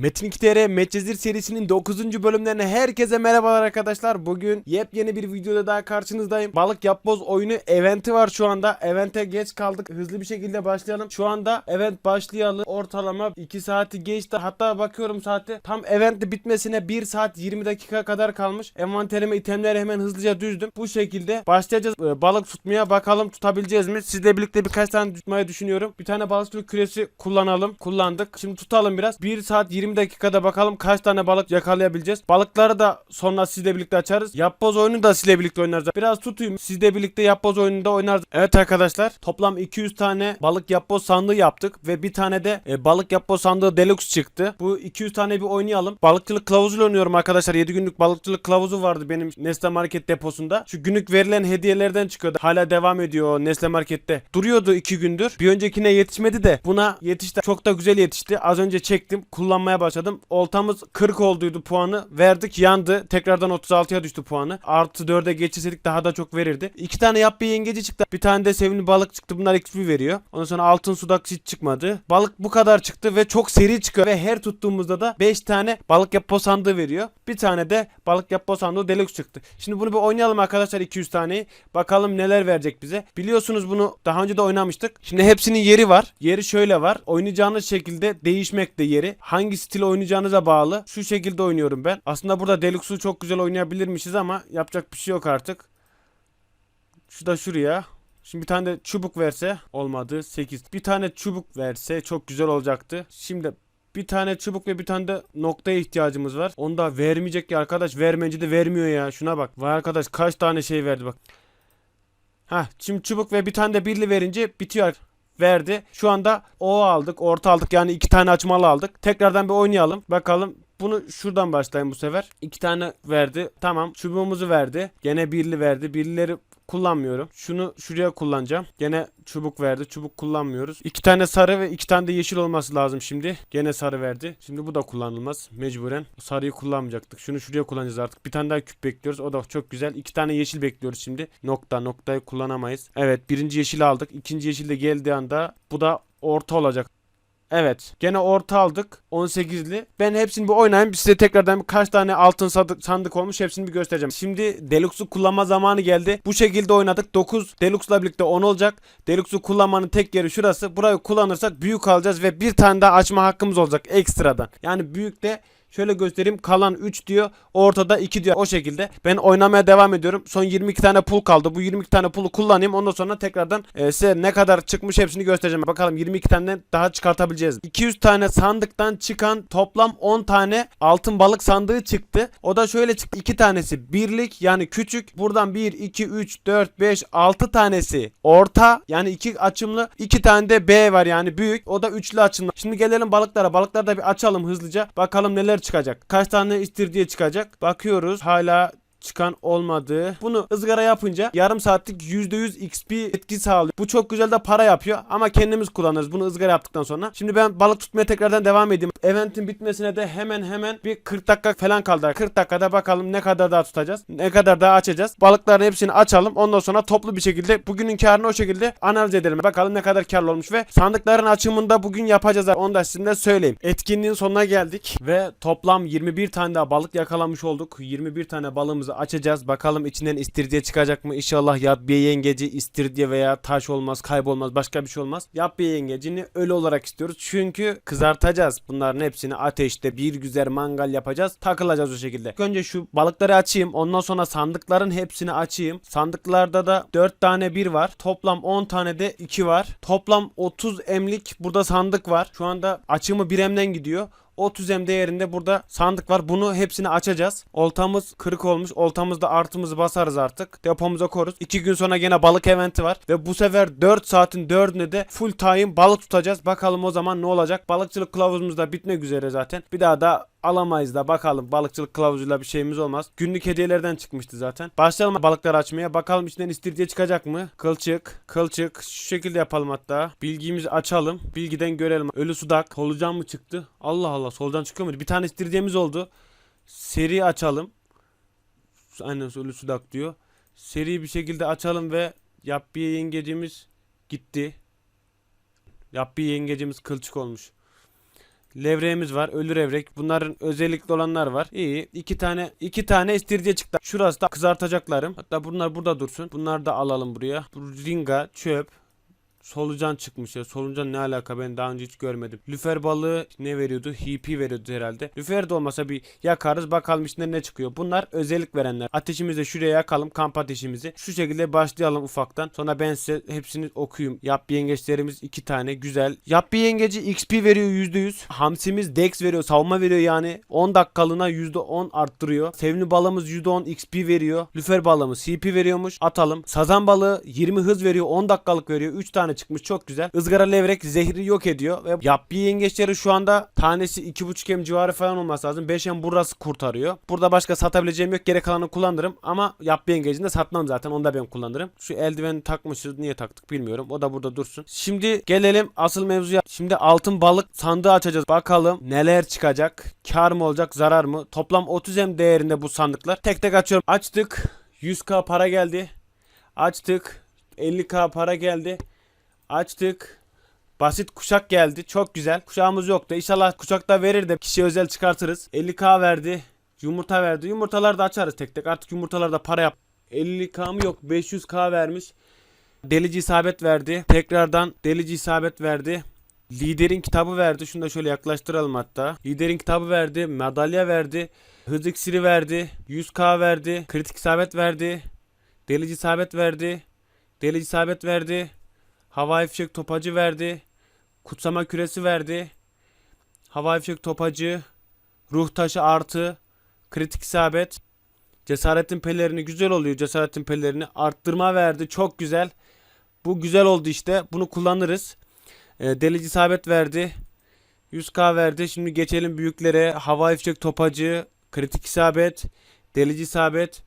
Metin 2TR Medcezir serisinin 9. bölümlerine herkese merhabalar arkadaşlar. Bugün yepyeni bir videoda daha karşınızdayım. Balık yapboz oyunu eventi var şu anda. Evente geç kaldık. Hızlı bir şekilde başlayalım. Şu anda event başlayalı ortalama 2 saati geçti. Hatta bakıyorum saate tam event bitmesine 1 saat 20 dakika kadar kalmış. Envanterime itemleri hemen hızlıca düzdüm. Bu şekilde başlayacağız. Ee, balık tutmaya bakalım tutabileceğiz mi? Sizle birlikte birkaç tane tutmayı düşünüyorum. Bir tane balıkçılık küresi kullanalım. Kullandık. Şimdi tutalım biraz. 1 saat 20 dakikada bakalım kaç tane balık yakalayabileceğiz. Balıkları da sonra sizle birlikte açarız. Yapboz oyunu da sizle birlikte oynarız. Biraz tutayım. Sizle birlikte yapboz oyununda oynarız. Evet arkadaşlar. Toplam 200 tane balık yapboz sandığı yaptık. Ve bir tane de e, balık yapboz sandığı deluxe çıktı. Bu 200 tane bir oynayalım. Balıkçılık kılavuzuyla oynuyorum arkadaşlar. 7 günlük balıkçılık kılavuzu vardı benim Nesle Market deposunda. Şu günlük verilen hediyelerden çıkıyordu. Hala devam ediyor Nesle Market'te. Duruyordu 2 gündür. Bir öncekine yetişmedi de buna yetişti. Çok da güzel yetişti. Az önce çektim. Kullanmaya başladım. Oltamız 40 olduydu puanı. Verdik yandı. Tekrardan 36'ya düştü puanı. Artı 4'e geçirseydik daha da çok verirdi. İki tane yap bir yengeci çıktı. Bir tane de sevimli balık çıktı. Bunlar XP veriyor. Ondan sonra altın sudak hiç çıkmadı. Balık bu kadar çıktı ve çok seri çıkıyor. Ve her tuttuğumuzda da 5 tane balık yapma sandığı veriyor. Bir tane de balık yapma sandığı deluxe çıktı. Şimdi bunu bir oynayalım arkadaşlar 200 taneyi. Bakalım neler verecek bize. Biliyorsunuz bunu daha önce de oynamıştık. Şimdi hepsinin yeri var. Yeri şöyle var. Oynayacağınız şekilde değişmekte yeri. Hangi stil oynayacağınıza bağlı. Şu şekilde oynuyorum ben. Aslında burada Deluxe'u çok güzel oynayabilirmişiz ama yapacak bir şey yok artık. Şu da şuraya. Şimdi bir tane de çubuk verse olmadı 8. Bir tane çubuk verse çok güzel olacaktı. Şimdi bir tane çubuk ve bir tane de noktaya ihtiyacımız var. Onu da vermeyecek ya arkadaş. Vermeyince de vermiyor ya. Şuna bak. Vay arkadaş kaç tane şey verdi bak. Hah şimdi çubuk ve bir tane de birli verince bitiyor. Verdi. Şu anda O aldık. Orta aldık. Yani iki tane açmalı aldık. Tekrardan bir oynayalım. Bakalım. Bunu şuradan başlayayım bu sefer. İki tane verdi. Tamam. Çubuğumuzu verdi. Gene birli verdi. Birlileri kullanmıyorum. Şunu şuraya kullanacağım. Gene çubuk verdi. Çubuk kullanmıyoruz. İki tane sarı ve iki tane de yeşil olması lazım şimdi. Gene sarı verdi. Şimdi bu da kullanılmaz. Mecburen. Sarıyı kullanmayacaktık. Şunu şuraya kullanacağız artık. Bir tane daha küp bekliyoruz. O da çok güzel. İki tane yeşil bekliyoruz şimdi. Nokta. Noktayı kullanamayız. Evet. Birinci yeşili aldık. İkinci yeşil de geldiği anda bu da orta olacak. Evet. Gene orta aldık. 18'li. Ben hepsini bir oynayayım. Size tekrardan kaç tane altın sandık olmuş hepsini bir göstereceğim. Şimdi Deluxe'u kullanma zamanı geldi. Bu şekilde oynadık. 9 Deluxe'la birlikte 10 olacak. Deluxe'u kullanmanın tek yeri şurası. Burayı kullanırsak büyük alacağız ve bir tane daha açma hakkımız olacak ekstradan. Yani büyük de Şöyle göstereyim. Kalan 3 diyor. Ortada 2 diyor. O şekilde. Ben oynamaya devam ediyorum. Son 22 tane pul kaldı. Bu 22 tane pulu kullanayım. Ondan sonra tekrardan e, size ne kadar çıkmış hepsini göstereceğim. Bakalım 22 tane daha çıkartabileceğiz. 200 tane sandıktan çıkan toplam 10 tane altın balık sandığı çıktı. O da şöyle çıktı. 2 tanesi birlik yani küçük. Buradan 1, 2, 3, 4, 5, 6 tanesi orta. Yani 2 açımlı. 2 tane de B var yani büyük. O da üçlü açımlı. Şimdi gelelim balıklara. Balıkları da bir açalım hızlıca. Bakalım neler çıkacak. Kaç tane istirdiye çıkacak. Bakıyoruz. Hala çıkan olmadı. Bunu ızgara yapınca yarım saatlik %100 XP etki sağlıyor. Bu çok güzel de para yapıyor ama kendimiz kullanırız bunu ızgara yaptıktan sonra. Şimdi ben balık tutmaya tekrardan devam edeyim. Eventin bitmesine de hemen hemen bir 40 dakika falan kaldı. 40 dakikada bakalım ne kadar daha tutacağız. Ne kadar daha açacağız. Balıkların hepsini açalım. Ondan sonra toplu bir şekilde bugünün karını o şekilde analiz edelim. Bakalım ne kadar karlı olmuş ve sandıkların açımında bugün yapacağız. Onu da sizinle söyleyeyim. Etkinliğin sonuna geldik ve toplam 21 tane daha balık yakalamış olduk. 21 tane balığımızı açacağız. Bakalım içinden istirdiye çıkacak mı? İnşallah yap bir yengeci istirdiye veya taş olmaz, kaybolmaz, başka bir şey olmaz. Yap bir yengecini ölü olarak istiyoruz. Çünkü kızartacağız. Bunların hepsini ateşte bir güzel mangal yapacağız. Takılacağız o şekilde. Önce şu balıkları açayım. Ondan sonra sandıkların hepsini açayım. Sandıklarda da 4 tane 1 var. Toplam 10 tane de 2 var. Toplam 30 emlik burada sandık var. Şu anda açımı 1 emden gidiyor. 30 em değerinde burada sandık var. Bunu hepsini açacağız. Oltamız kırık olmuş. Oltamızda artımızı basarız artık. Depomuza koruz. 2 gün sonra gene balık eventi var. Ve bu sefer 4 saatin 4'ünde de full time balık tutacağız. Bakalım o zaman ne olacak. Balıkçılık kılavuzumuz da bitmek üzere zaten. Bir daha da alamayız da bakalım balıkçılık kılavuzuyla bir şeyimiz olmaz. Günlük hediyelerden çıkmıştı zaten. Başlayalım balıkları açmaya. Bakalım içinden istirdiye çıkacak mı? Kılçık, kılçık. Şu şekilde yapalım hatta. Bilgimizi açalım. Bilgiden görelim. Ölü sudak. Solucan mı çıktı? Allah Allah solucan çıkıyor muydu? Bir tane istirdiyemiz oldu. Seri açalım. Aynen ölü sudak diyor. Seri bir şekilde açalım ve Yapbiye yengecimiz gitti. Yapbiye yengecimiz kılçık olmuş. Levreğimiz var. Ölü levrek. Bunların özellikli olanlar var. İyi. iki tane iki tane istiridye çıktı. Şurası da kızartacaklarım. Hatta bunlar burada dursun. Bunları da alalım buraya. Bu ringa, çöp, Solucan çıkmış ya. Solucan ne alaka ben daha önce hiç görmedim. Lüfer balığı ne veriyordu? HP veriyordu herhalde. Lüfer de olmasa bir yakarız bakalım içinden ne çıkıyor. Bunlar özellik verenler. Ateşimizi de şuraya yakalım kamp ateşimizi. Şu şekilde başlayalım ufaktan. Sonra ben size hepsini okuyayım. Yap yengeçlerimiz iki tane güzel. Yap yengeci XP veriyor %100. Hamsimiz Dex veriyor savunma veriyor yani. 10 dakikalığına %10 arttırıyor. Sevimli balığımız %10 XP veriyor. Lüfer balığımız CP veriyormuş. Atalım. Sazan balığı 20 hız veriyor. 10 dakikalık veriyor. 3 tane çıkmış çok güzel. Izgara levrek zehri yok ediyor. Ve yapbi yengeçleri şu anda tanesi 2.5 em civarı falan olması lazım. 5 em burası kurtarıyor. Burada başka satabileceğim yok. Geri kalanı kullanırım. Ama yapbi yengecini de satmam zaten. Onu da ben kullanırım. Şu eldiveni takmışız. Niye taktık bilmiyorum. O da burada dursun. Şimdi gelelim asıl mevzuya. Şimdi altın balık sandığı açacağız. Bakalım neler çıkacak. Kar mı olacak zarar mı? Toplam 30 em değerinde bu sandıklar. Tek tek açıyorum. Açtık. 100k para geldi. Açtık. 50k para geldi. Açtık. Basit kuşak geldi. Çok güzel. Kuşağımız yoktu. İnşallah kuşakta verir de kişiye özel çıkartırız. 50k verdi. Yumurta verdi. Yumurtaları da açarız tek tek. Artık yumurtalarda para yap. 50k mı yok? 500k vermiş. Delici isabet verdi. Tekrardan delici isabet verdi. Liderin kitabı verdi. Şunu da şöyle yaklaştıralım hatta. Liderin kitabı verdi. Madalya verdi. Hız iksiri verdi. 100k verdi. Kritik isabet verdi. Delici isabet verdi. Delici isabet verdi. Havai fişek topacı verdi. Kutsama küresi verdi. Havai fişek topacı. Ruh taşı artı. Kritik isabet. Cesaretin pelerini güzel oluyor. Cesaretin pelerini arttırma verdi. Çok güzel. Bu güzel oldu işte. Bunu kullanırız. E, delici isabet verdi. 100k verdi. Şimdi geçelim büyüklere. Havai fişek topacı. Kritik isabet. Delici isabet.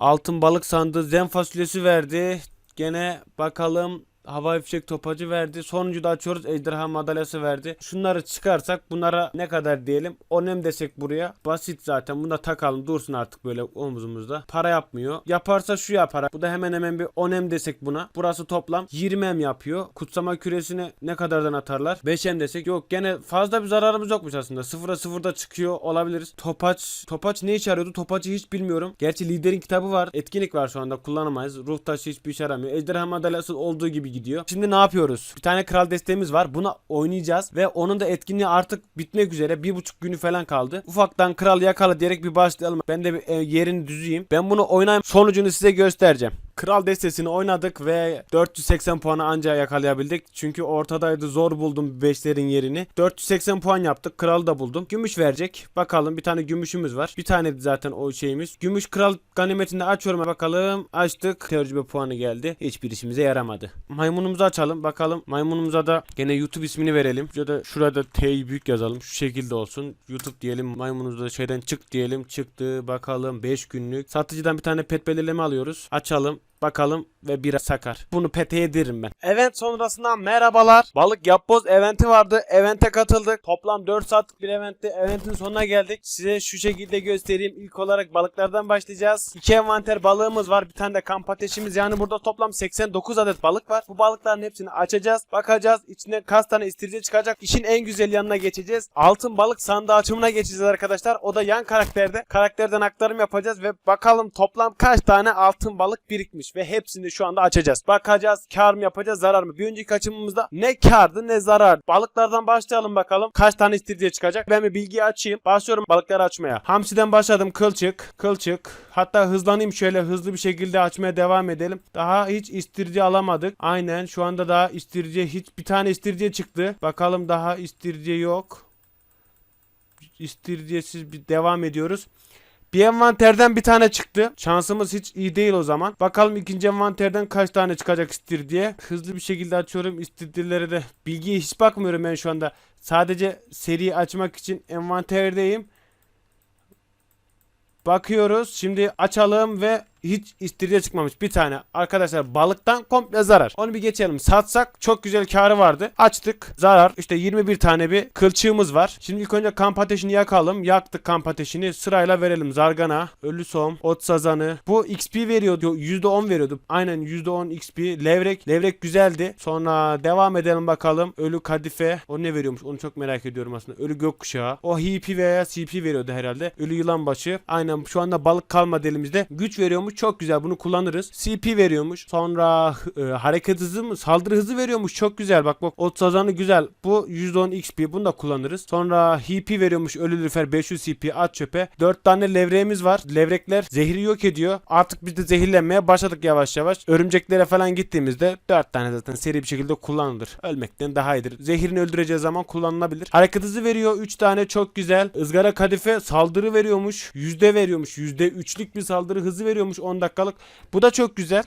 Altın balık sandığı. Zen fasulyesi verdi. Gene bakalım havai fişek topacı verdi. Sonuncu da açıyoruz. Ejderha madalyası verdi. Şunları çıkarsak bunlara ne kadar diyelim? Onem desek buraya. Basit zaten. Bunu da takalım. Dursun artık böyle omzumuzda. Para yapmıyor. Yaparsa şu yapar. Bu da hemen hemen bir onem desek buna. Burası toplam 20 em yapıyor. Kutsama küresini ne kadardan atarlar? 5 em desek. Yok gene fazla bir zararımız yokmuş aslında. Sıfıra sıfırda çıkıyor olabiliriz. Topaç. Topaç ne işe yarıyordu? Topacı hiç bilmiyorum. Gerçi liderin kitabı var. Etkinlik var şu anda. Kullanamayız. Ruh taşı hiçbir işe yaramıyor. Ejderha madalyası olduğu gibi gidiyor. Şimdi ne yapıyoruz? Bir tane kral desteğimiz var. Buna oynayacağız ve onun da etkinliği artık bitmek üzere. Bir buçuk günü falan kaldı. Ufaktan kral yakala diyerek bir başlayalım. Ben de bir e, yerini düzeyim. Ben bunu oynayayım. Sonucunu size göstereceğim. Kral destesini oynadık ve 480 puanı anca yakalayabildik. Çünkü ortadaydı zor buldum 5'lerin yerini. 480 puan yaptık. Kralı da buldum. Gümüş verecek. Bakalım bir tane gümüşümüz var. Bir tane zaten o şeyimiz. Gümüş kral ganimetinde açıyorum bakalım. Açtık. Tecrübe puanı geldi. Hiçbir işimize yaramadı. Maymunumuzu açalım. Bakalım maymunumuza da gene YouTube ismini verelim. Ya da şurada T'yi büyük yazalım. Şu şekilde olsun. YouTube diyelim. Maymunumuza şeyden çık diyelim. Çıktı. Bakalım 5 günlük. Satıcıdan bir tane pet belirleme alıyoruz. Açalım. Bakalım ve bira sakar. Bunu pete yediririm ben. Event sonrasında merhabalar. Balık yapboz eventi vardı. Evente katıldık. Toplam 4 saatlik bir eventti. Eventin sonuna geldik. Size şu şekilde göstereyim. İlk olarak balıklardan başlayacağız. İki envanter balığımız var. Bir tane de kamp ateşimiz. Yani burada toplam 89 adet balık var. Bu balıkların hepsini açacağız. Bakacağız. İçinde kaç tane istiridye çıkacak. İşin en güzel yanına geçeceğiz. Altın balık sandığı açımına geçeceğiz arkadaşlar. O da yan karakterde. Karakterden aktarım yapacağız ve bakalım toplam kaç tane altın balık birikmiş ve hepsini şu anda açacağız. Bakacağız kar mı yapacağız zarar mı? Bir önceki açımımızda ne kardı ne zarar. Balıklardan başlayalım bakalım. Kaç tane istiridye çıkacak? Ben bir bilgiyi açayım. Başlıyorum balıkları açmaya. Hamsiden başladım kılçık. Kılçık. Hatta hızlanayım şöyle hızlı bir şekilde açmaya devam edelim. Daha hiç istiridye alamadık. Aynen şu anda daha istiridye hiç bir tane istiridye çıktı. Bakalım daha istiridye yok. İstiridiyesiz bir devam ediyoruz. Bir envanterden bir tane çıktı. Şansımız hiç iyi değil o zaman. Bakalım ikinci envanterden kaç tane çıkacak istir diye. Hızlı bir şekilde açıyorum istirdileri de. Bilgiye hiç bakmıyorum ben şu anda. Sadece seri açmak için envanterdeyim. Bakıyoruz. Şimdi açalım ve hiç istiridye çıkmamış bir tane. Arkadaşlar balıktan komple zarar. Onu bir geçelim. Satsak çok güzel karı vardı. Açtık. Zarar. İşte 21 tane bir kılçığımız var. Şimdi ilk önce kamp ateşini yakalım. Yaktık kamp ateşini. Sırayla verelim. Zargana, ölü som, ot sazanı. Bu XP veriyordu. %10 veriyordu. Aynen %10 XP. Levrek. Levrek güzeldi. Sonra devam edelim bakalım. Ölü kadife. O ne veriyormuş? Onu çok merak ediyorum aslında. Ölü gökkuşağı. O HP veya CP veriyordu herhalde. Ölü yılan başı. Aynen şu anda balık kalmadı elimizde. Güç veriyormuş. Çok güzel. Bunu kullanırız. CP veriyormuş. Sonra e, hareket hızı mı? Saldırı hızı veriyormuş. Çok güzel. Bak bak. Ot sazanı güzel. Bu %10 XP. Bunu da kullanırız. Sonra HP veriyormuş. Ölü lüfer 500 CP. At çöpe. 4 tane levreğimiz var. Levrekler zehri yok ediyor. Artık biz de zehirlenmeye başladık yavaş yavaş. Örümceklere falan gittiğimizde 4 tane zaten seri bir şekilde kullanılır. Ölmekten daha iyidir. Zehirini öldüreceği zaman kullanılabilir. Hareket hızı veriyor. 3 tane çok güzel. Izgara kadife saldırı veriyormuş. Yüzde veriyormuş. Yüzde üçlük bir saldırı hızı veriyormuş 10 dakikalık. Bu da çok güzel.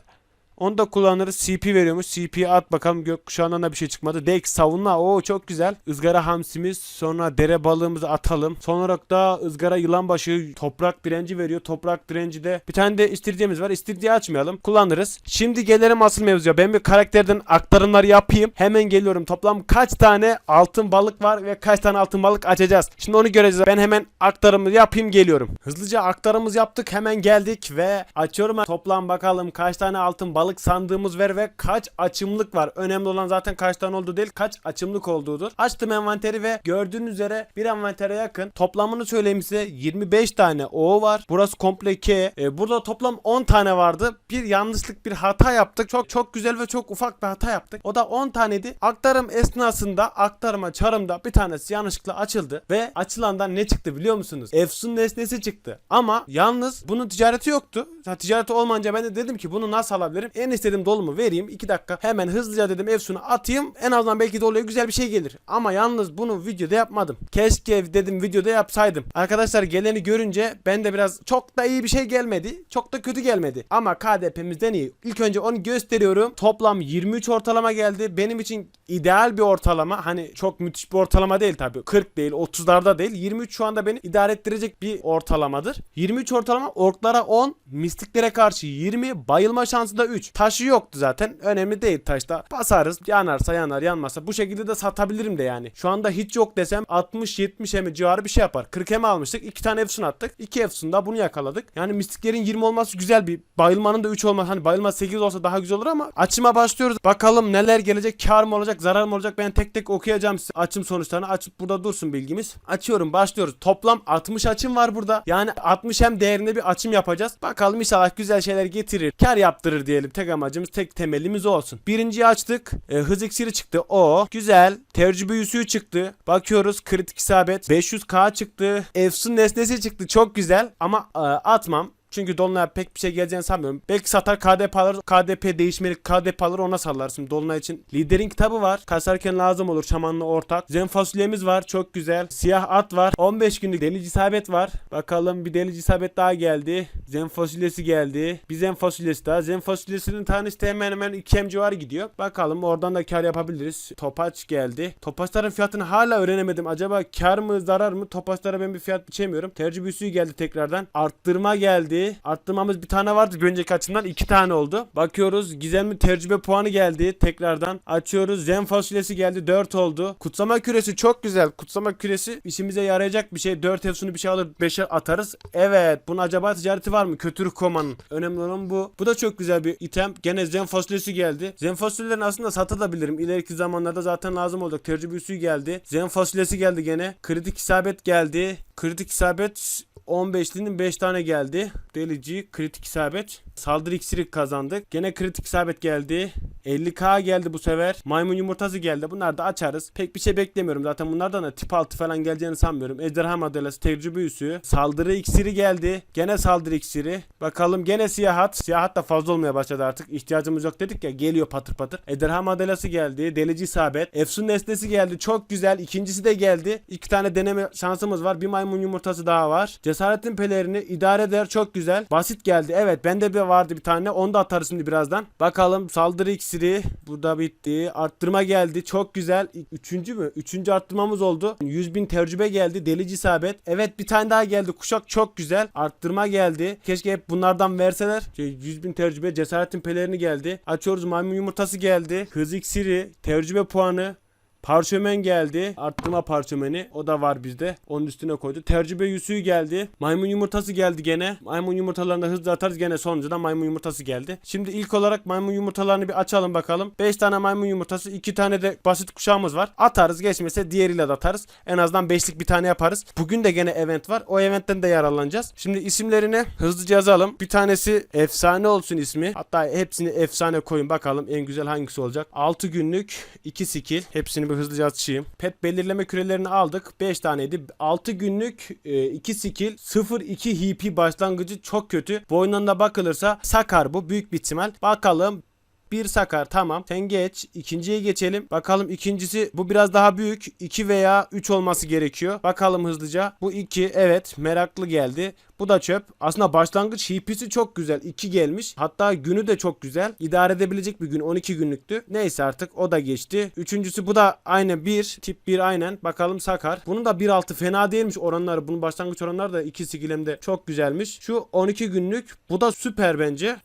Onu da kullanırız. CP veriyormuş. CP at bakalım gökkuşağından da bir şey çıkmadı. Dex savunma. Oo çok güzel. Izgara hamsimiz. Sonra dere balığımızı atalım. Son olarak da ızgara yılan başı toprak direnci veriyor. Toprak direnci de bir tane de istiridyemiz var. İstiridye açmayalım. Kullanırız. Şimdi gelelim asıl mevzuya. Ben bir karakterden aktarımları yapayım. Hemen geliyorum. Toplam kaç tane altın balık var ve kaç tane altın balık açacağız. Şimdi onu göreceğiz. Ben hemen aktarımı yapayım geliyorum. Hızlıca aktarımız yaptık. Hemen geldik ve açıyorum. Toplam bakalım kaç tane altın balık sandığımız var ve kaç açımlık var. Önemli olan zaten kaç tane olduğu değil kaç açımlık olduğudur. Açtım envanteri ve gördüğünüz üzere bir envantere yakın. Toplamını söyleyeyim size 25 tane O var. Burası komple K. Ee, burada toplam 10 tane vardı. Bir yanlışlık bir hata yaptık. Çok çok güzel ve çok ufak bir hata yaptık. O da 10 taneydi. Aktarım esnasında aktarıma çarımda bir tanesi yanlışlıkla açıldı ve açılandan ne çıktı biliyor musunuz? Efsun nesnesi çıktı. Ama yalnız bunun ticareti yoktu. Ticareti olmayınca ben de dedim ki bunu nasıl alabilirim? En istedim dolumu vereyim. 2 dakika hemen hızlıca dedim Efsun'u atayım. En azından belki doluya güzel bir şey gelir. Ama yalnız bunu videoda yapmadım. Keşke dedim videoda yapsaydım. Arkadaşlar geleni görünce ben de biraz çok da iyi bir şey gelmedi. Çok da kötü gelmedi. Ama KDP'mizden iyi. İlk önce onu gösteriyorum. Toplam 23 ortalama geldi. Benim için ideal bir ortalama. Hani çok müthiş bir ortalama değil tabii. 40 değil 30'larda değil. 23 şu anda beni idare ettirecek bir ortalamadır. 23 ortalama orklara 10, mistiklere karşı 20, bayılma şansı da 3. Taşı yoktu zaten. Önemli değil taşta. Basarız. Yanarsa yanar yanmazsa. Bu şekilde de satabilirim de yani. Şu anda hiç yok desem 60-70 emi civarı bir şey yapar. 40 emi almıştık. 2 tane efsun attık. 2 efsunda bunu yakaladık. Yani mistiklerin 20 olması güzel bir. Bayılmanın da 3 olması. Hani bayılma 8 olsa daha güzel olur ama açıma başlıyoruz. Bakalım neler gelecek. Kar mı olacak? Zarar mı olacak? Ben tek tek okuyacağım size açım sonuçlarını. Açıp burada dursun bilgimiz. Açıyorum. Başlıyoruz. Toplam 60 açım var burada. Yani 60 hem değerinde bir açım yapacağız. Bakalım inşallah güzel şeyler getirir. Kar yaptırır diyelim. Tek amacımız tek temelimiz olsun. Birinciyi açtık. E, hız iksiri çıktı. O. Güzel. Tecrübe yüzüğü çıktı. Bakıyoruz. Kritik isabet. 500k çıktı. Efsun nesnesi çıktı. Çok güzel. Ama e, atmam. Çünkü Dolunay'a pek bir şey geleceğini sanmıyorum. Belki satar KDP alır. KDP değişmeli KDP alır ona sallarsın. Dolunay için. Liderin kitabı var. Kasarken lazım olur. Şamanlı ortak. Zen fasulyemiz var. Çok güzel. Siyah at var. 15 günlük delici isabet var. Bakalım bir delici isabet daha geldi. Zen fasulyesi geldi. Bir zen fasulyesi daha. Zen fasulyesinin tanesi de hemen hemen 2 hem civarı gidiyor. Bakalım oradan da kar yapabiliriz. Topaç geldi. Topaçların fiyatını hala öğrenemedim. Acaba kar mı zarar mı? Topaçlara ben bir fiyat biçemiyorum. Üssü geldi tekrardan. Arttırma geldi. Arttırmamız bir tane vardı. Bir önceki açımdan iki tane oldu. Bakıyoruz. Gizemli tecrübe puanı geldi. Tekrardan açıyoruz. Zen fasulyesi geldi. 4 oldu. Kutsama küresi çok güzel. Kutsama küresi işimize yarayacak bir şey. 4 efsunu bir şey alır 5'e atarız. Evet. Bunun acaba ticareti var mı? Kötürük komanın. Önemli olan bu. Bu da çok güzel bir item. Gene zen fasulyesi geldi. Zen fasulyelerini aslında satabilirim. İleriki zamanlarda zaten lazım olacak. Tecrübe üssü geldi. Zen fasulyesi geldi gene. Kritik isabet geldi. Kritik isabet 15'linin 5 tane geldi. Delici, kritik isabet. Saldırı iksiri kazandık. Gene kritik isabet geldi. 50k geldi bu sefer. Maymun yumurtası geldi. Bunlar da açarız. Pek bir şey beklemiyorum. Zaten bunlardan da tip 6 falan geleceğini sanmıyorum. Ejderha modelası, tecrübe üssü. Saldırı iksiri geldi. Gene saldırı iksiri. Bakalım gene siyahat. Siyahat da fazla olmaya başladı artık. İhtiyacımız yok dedik ya. Geliyor patır patır. Ejderha modelası geldi. Delici isabet. Efsun nesnesi geldi. Çok güzel. İkincisi de geldi. İki tane deneme şansımız var. Bir maymun yumurtası daha var. Cesaretin pelerini idare eder. Çok güzel. Basit geldi. Evet bende bir vardı bir tane. Onu da atarız şimdi birazdan. Bakalım saldırı iksiri iksiri burada bitti. Arttırma geldi. Çok güzel. Üçüncü mü? Üçüncü arttırmamız oldu. 100 bin tecrübe geldi. Delici isabet. Evet bir tane daha geldi. Kuşak çok güzel. Arttırma geldi. Keşke hep bunlardan verseler. Şey, 100 bin tecrübe. Cesaretin pelerini geldi. Açıyoruz. Maymun yumurtası geldi. Hız iksiri. Tecrübe puanı. Parşömen geldi. Arttırma parşömeni. O da var bizde. Onun üstüne koydu. Tecrübe yüzüğü geldi. Maymun yumurtası geldi gene. Maymun yumurtalarını da hızlı atarız. Gene sonuncuda maymun yumurtası geldi. Şimdi ilk olarak maymun yumurtalarını bir açalım bakalım. 5 tane maymun yumurtası. 2 tane de basit kuşağımız var. Atarız geçmese diğeriyle de atarız. En azından 5'lik bir tane yaparız. Bugün de gene event var. O eventten de yararlanacağız. Şimdi isimlerini hızlıca yazalım. Bir tanesi efsane olsun ismi. Hatta hepsini efsane koyun bakalım en güzel hangisi olacak. 6 günlük 2 skill. Hepsini bir hızlıca açayım. Pet belirleme kürelerini aldık. 5 taneydi. 6 günlük 2 skill 0-2 HP başlangıcı çok kötü. Boynuna bakılırsa Sakar bu büyük bir ihtimal. Bakalım bir sakar tamam. Sen geç. İkinciye geçelim. Bakalım ikincisi bu biraz daha büyük. 2 veya 3 olması gerekiyor. Bakalım hızlıca. Bu 2 evet meraklı geldi. Bu da çöp. Aslında başlangıç HP'si çok güzel. 2 gelmiş. Hatta günü de çok güzel. İdare edebilecek bir gün. 12 günlüktü. Neyse artık o da geçti. Üçüncüsü bu da aynı 1. Tip 1 aynen. Bakalım Sakar. Bunun da 1.6 fena değilmiş oranları. Bunun başlangıç oranları da 2 skilemde çok güzelmiş. Şu 12 günlük. Bu da süper bence.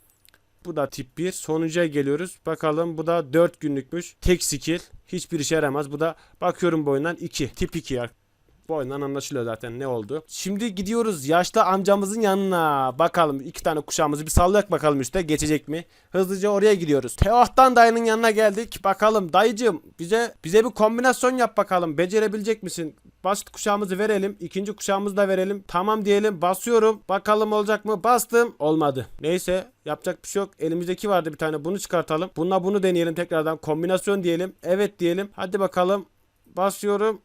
Bu da tip 1. Sonuncuya geliyoruz. Bakalım bu da 4 günlükmüş. Tek skill. Hiçbir işe yaramaz. Bu da bakıyorum boyundan 2. Tip 2 ya. Boyundan anlaşılıyor zaten ne oldu. Şimdi gidiyoruz yaşlı amcamızın yanına. Bakalım iki tane kuşağımızı bir sallayak bakalım üstte geçecek mi? Hızlıca oraya gidiyoruz. Teohtan dayının yanına geldik. Bakalım dayıcım bize bize bir kombinasyon yap bakalım. Becerebilecek misin? Basit kuşağımızı verelim. ikinci kuşağımızı da verelim. Tamam diyelim. Basıyorum. Bakalım olacak mı? Bastım. Olmadı. Neyse. Yapacak bir şey yok. Elimizdeki vardı bir tane. Bunu çıkartalım. Bununla bunu deneyelim tekrardan. Kombinasyon diyelim. Evet diyelim. Hadi bakalım. Basıyorum.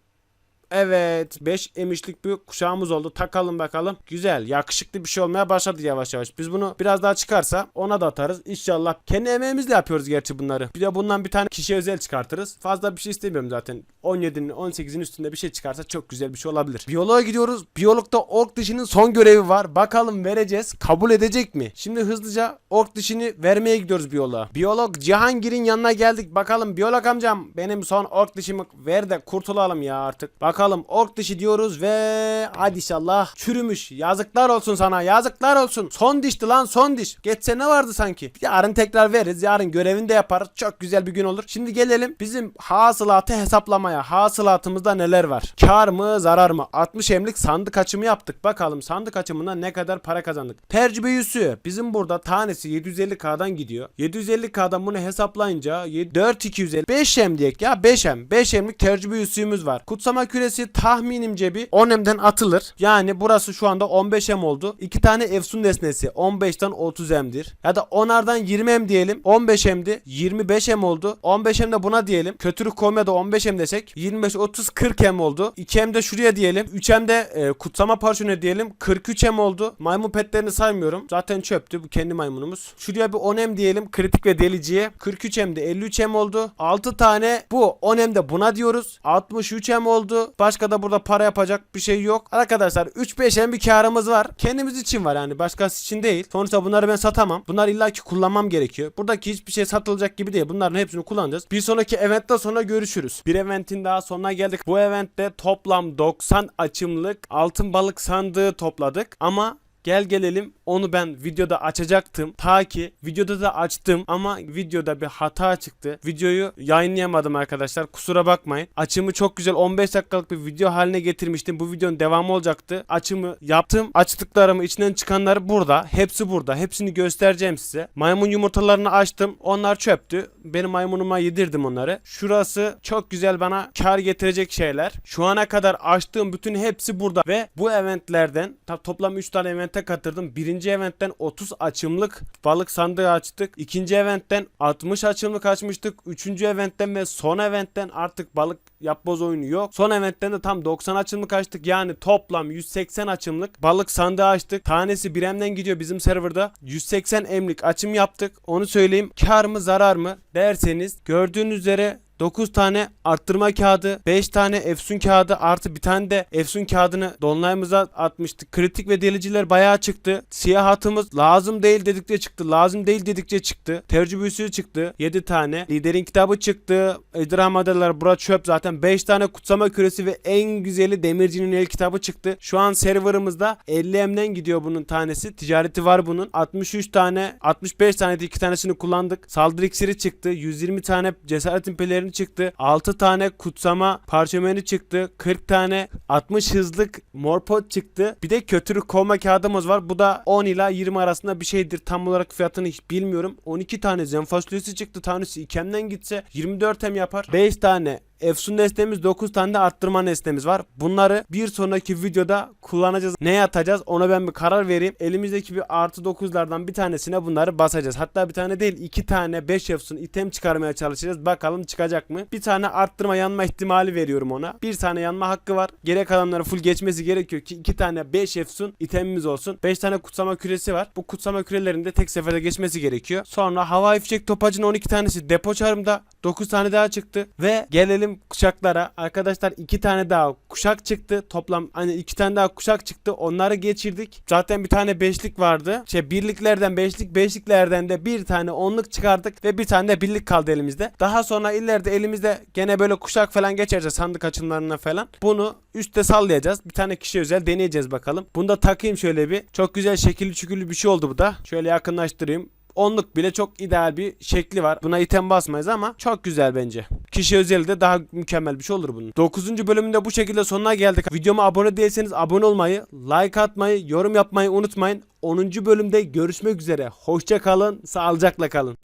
Evet 5 emişlik bir kuşağımız oldu. Takalım bakalım. Güzel yakışıklı bir şey olmaya başladı yavaş yavaş. Biz bunu biraz daha çıkarsa ona da atarız. İnşallah kendi emeğimizle yapıyoruz gerçi bunları. Bir de bundan bir tane kişiye özel çıkartırız. Fazla bir şey istemiyorum zaten. 17'nin 18'in üstünde bir şey çıkarsa çok güzel bir şey olabilir. Biyoloğa gidiyoruz. Biyologda ork dişinin son görevi var. Bakalım vereceğiz. Kabul edecek mi? Şimdi hızlıca ork dişini vermeye gidiyoruz biyoloğa. Biyolog Cihangir'in yanına geldik. Bakalım biyolog amcam benim son ork dişimi ver de kurtulalım ya artık. Bakalım ork dişi diyoruz ve hadi inşallah çürümüş. Yazıklar olsun sana yazıklar olsun. Son dişti lan son diş. Geçse ne vardı sanki? Yarın tekrar veririz. Yarın görevini de yaparız. Çok güzel bir gün olur. Şimdi gelelim bizim hasılatı hesaplamaya. Hasılatımızda neler var? Kar mı zarar mı? 60 emlik sandık açımı yaptık. Bakalım sandık açımına ne kadar para kazandık. Tecrübe yüzüğü. Bizim burada tanesi 750k'dan gidiyor. 750k'dan bunu hesaplayınca 4250 5 em diyek ya 5 em. 5 emlik tecrübe yüzüğümüz var. Kutsama küresi tahminimce bir 10 emden atılır. Yani burası şu anda 15 em oldu. 2 tane efsun nesnesi 15'ten 30 emdir. Ya da 10'ardan 20 em diyelim. 15 emdi. 25 em oldu. 15 em de buna diyelim. Kötülük komya da 15 em desek 25 30 40 em oldu. 2 em de şuraya diyelim. 3 em de e, kutsama parşöne diyelim. 43 em oldu. Maymun petlerini saymıyorum. Zaten çöptü. Bu kendi maymunumuz. Şuraya bir 10 em diyelim. Kritik ve deliciye. 43 em de 53 em oldu. 6 tane bu 10 em de buna diyoruz. 63 em oldu. Başka da burada para yapacak bir şey yok. Arkadaşlar 3-5 em bir karımız var. Kendimiz için var yani. Başkası için değil. Sonuçta bunları ben satamam. Bunlar illaki kullanmam gerekiyor. Buradaki hiçbir şey satılacak gibi değil. Bunların hepsini kullanacağız. Bir sonraki eventte sonra görüşürüz. Bir eventin daha sonuna geldik. Bu eventte toplam 90 açımlık altın balık sandığı topladık. Ama Gel gelelim onu ben videoda açacaktım. Ta ki videoda da açtım ama videoda bir hata çıktı. Videoyu yayınlayamadım arkadaşlar. Kusura bakmayın. Açımı çok güzel 15 dakikalık bir video haline getirmiştim. Bu videonun devamı olacaktı. Açımı yaptım. Açtıklarımı içinden çıkanları burada. Hepsi burada. Hepsini göstereceğim size. Maymun yumurtalarını açtım. Onlar çöptü. Benim maymunuma yedirdim onları. Şurası çok güzel bana kar getirecek şeyler. Şu ana kadar açtığım bütün hepsi burada ve bu eventlerden toplam 3 tane evente katıldım. Birinci eventten 30 açımlık balık sandığı açtık. İkinci eventten 60 açımlık açmıştık. Üçüncü eventten ve son eventten artık balık yapboz oyunu yok. Son eventten de tam 90 açımlık açtık. Yani toplam 180 açımlık balık sandığı açtık. Tanesi bir emden gidiyor bizim serverda. 180 emlik açım yaptık. Onu söyleyeyim. Kar mı zarar mı derseniz gördüğünüz üzere 9 tane arttırma kağıdı, 5 tane efsun kağıdı artı bir tane de efsun kağıdını dolunayımıza atmıştık. Kritik ve deliciler bayağı çıktı. Siyah hatımız lazım değil dedikçe çıktı. Lazım değil dedikçe çıktı. Tecrübüsü çıktı. 7 tane. Liderin kitabı çıktı. Ejderha madalyaları bura çöp zaten. 5 tane kutsama küresi ve en güzeli demircinin el kitabı çıktı. Şu an serverımızda 50M'den gidiyor bunun tanesi. Ticareti var bunun. 63 tane 65 tane de 2 tanesini kullandık. Saldırı iksiri çıktı. 120 tane cesaretin pelerini çıktı. 6 tane kutsama parşömeni çıktı. 40 tane 60 hızlık morpot çıktı. Bir de kötülük kovma kağıdımız var. Bu da 10 ila 20 arasında bir şeydir. Tam olarak fiyatını hiç bilmiyorum. 12 tane zenfaslüsü çıktı. Tanesi ikemden gitse 24 em yapar. 5 tane Efsun nesnemiz 9 tane de arttırma nesnemiz var. Bunları bir sonraki videoda kullanacağız. Neye atacağız ona ben bir karar vereyim. Elimizdeki bir artı 9'lardan bir tanesine bunları basacağız. Hatta bir tane değil iki tane 5 Efsun item çıkarmaya çalışacağız. Bakalım çıkacak mı? Bir tane arttırma yanma ihtimali veriyorum ona. Bir tane yanma hakkı var. Gerek kalanları full geçmesi gerekiyor ki iki tane 5 Efsun itemimiz olsun. 5 tane kutsama küresi var. Bu kutsama kürelerinin de tek seferde geçmesi gerekiyor. Sonra havai fişek topacının 12 tanesi depo çarımda. 9 tane daha çıktı. Ve gelelim kuşaklara. Arkadaşlar 2 tane daha kuşak çıktı. Toplam hani 2 tane daha kuşak çıktı. Onları geçirdik. Zaten bir tane beşlik vardı. Şey birliklerden beşlik, beşliklerden de bir tane onluk çıkardık ve bir tane de birlik kaldı elimizde. Daha sonra ileride elimizde gene böyle kuşak falan geçerse sandık açımlarına falan. Bunu üstte sallayacağız. Bir tane kişi özel deneyeceğiz bakalım. Bunu da takayım şöyle bir. Çok güzel şekilli çüküllü bir şey oldu bu da. Şöyle yakınlaştırayım. Onluk bile çok ideal bir şekli var. Buna item basmayız ama çok güzel bence. Kişi özeli de daha mükemmel bir şey olur bunun. 9. bölümünde bu şekilde sonuna geldik. Videoma abone değilseniz abone olmayı, like atmayı, yorum yapmayı unutmayın. 10. bölümde görüşmek üzere. Hoşça kalın, sağlıcakla kalın.